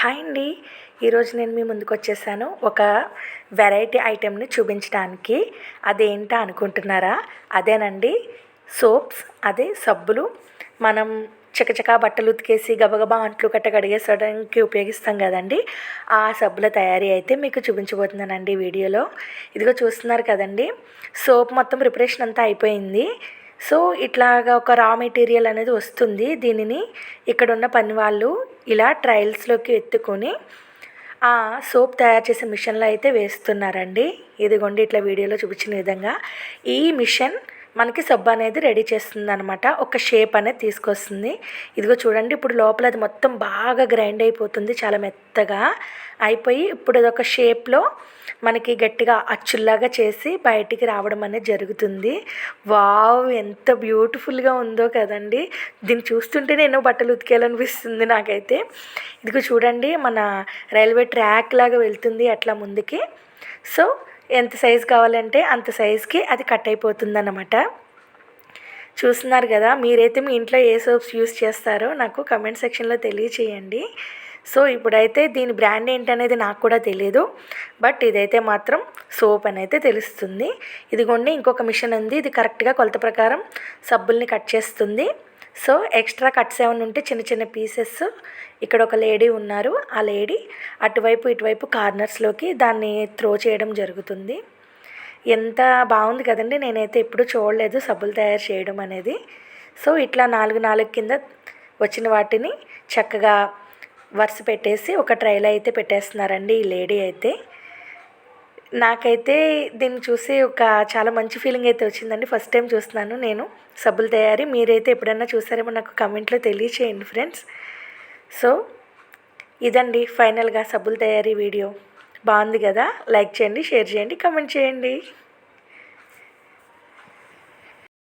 Hi అండి. ఈరోజు నేను మీ ముందుకు వచ్చేసాను ఒక వెరైటీ ఐటెంని చూపించడానికి. అదేంటా అనుకుంటున్నారా? అదేనండి. సోప్స్ అదే సబ్బులు. మనం చకచకా బట్టలు ఉతికేసి గబగబా అంట్లు కట్ట కడిగేసడానికి ఉపయోగిస్తాం కదండి. ఆ సబ్బుల తయారీ అయితే మీకు చూపించబోతున్నానండి వీడియోలో. ఇదిగో చూస్తున్నారు కదండి. సోప్ మొత్తం ప్రిపరేషన్ అంతా అయిపోయింది. సో ఇట్లాగా ఒక రా మెటీరియల్ అనేది వస్తుంది. దీనిని ఇక్కడ ఉన్న పని వాళ్ళు ఇలా ట్రయల్స్లోకి ఎత్తుకొని ఆ సోప్ తయారు చేసే మిషన్లో అయితే వేస్తున్నారండి. ఇదిగోండి ఇట్లా వీడియోలో చూపించిన విధంగా. ఈ మిషన్ మనకి సబ్బు అనేది రెడీ చేస్తుంది అనమాట ఒక షేప్ అనేది తీసుకొస్తుంది. ఇదిగో చూడండి ఇప్పుడు లోపల అది మొత్తం బాగా గ్రైండ్ అయిపోతుంది చాలా మెత్తగా అయిపోయి ఇప్పుడు అదొక షేప్లో మనకి గట్టిగా అచ్చుల్లాగా చేసి బయటికి రావడం అనేది జరుగుతుంది. వావ్ ఎంత బ్యూటిఫుల్గా ఉందో కదండి. దీన్ని చూస్తుంటే నేను బట్టలు ఉతికేయాలనిపిస్తుంది నాకైతే. ఇదిగో చూడండి మన రైల్వే ట్రాక్ లాగా వెళ్తుంది అట్లా ముందుకి. సో ఎంత సైజు కావాలంటే అంత సైజుకి అది కట్ అయిపోతుంది అన్నమాట చూస్తున్నారు కదా మీరైతే మీ ఇంట్లో ఏ సోప్స్ యూస్ చేస్తారో నాకు కమెంట్ సెక్షన్లో తెలియచేయండి. సో ఇప్పుడైతే దీని బ్రాండ్ ఏంటనేది నాకు కూడా తెలియదు బట్ ఇదైతే మాత్రం సోప్ అని అయితే తెలుస్తుంది. ఇదిగోండి ఇంకొక మిషన్ ఉంది. ఇది కరెక్ట్గా కొలత ప్రకారం సబ్బుల్ని కట్ చేస్తుంది. సో ఎక్స్ట్రా కట్స్ ఏమైనా ఉంటే చిన్న చిన్న పీసెస్ ఇక్కడ ఒక లేడీ ఉన్నారు. ఆ లేడీ అటువైపు ఇటువైపు కార్నర్స్లోకి దాన్ని త్రో చేయడం జరుగుతుంది. ఎంత బాగుంది కదండి. నేనైతే ఎప్పుడు చూడలేదు సబ్బులు తయారు చేయడం అనేది. సో ఇట్లా నాలుగు నాలుగు కింద వచ్చిన వాటిని చక్కగా వరుస పెట్టేసి ఒక ట్రైలో అయితే పెట్టేస్తున్నారండి ఈ లేడీ అయితే. నాకైతే దీన్ని చూసి ఒక చాలా మంచి ఫీలింగ్ అయితే వచ్చిందండి. ఫస్ట్ టైం చూస్తున్నాను నేను. సబ్బులు తయారీ మీరైతే ఎప్పుడైనా చూసారేమో నాకు కమెంట్లో తెలియచేయండి ఫ్రెండ్స్ సో ఇదండి ఫైనల్గా సబ్బులు తయారీ వీడియో బాగుంది కదా? లైక్ చేయండి షేర్ చేయండి కమెంట్ చేయండి.